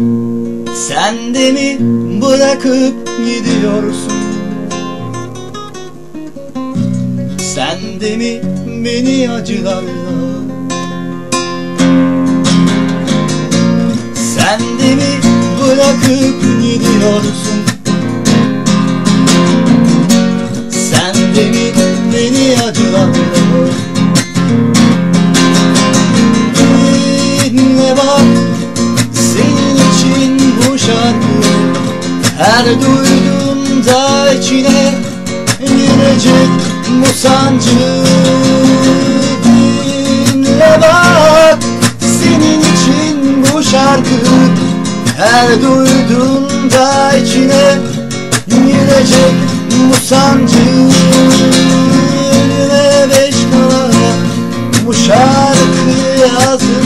Sen de mi bırakıp gidiyorsun? Sen de mi beni acılarla? Sen de mi bırakıp gidiyorsun Her duyduğumda içine girecek bu sancı. Dinle bak senin için bu şarkı. Her duyduğumda içine girecek bu sancı. Önüme beş kala bu şarkı yazdım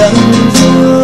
chân thương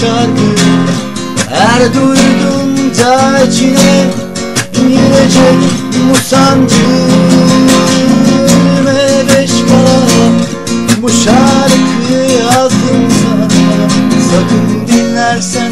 şarkı. Her duyduğumda içine Girecek bu sancı Beş bana bu şarkıyı yazdım sana Sakın dinlersen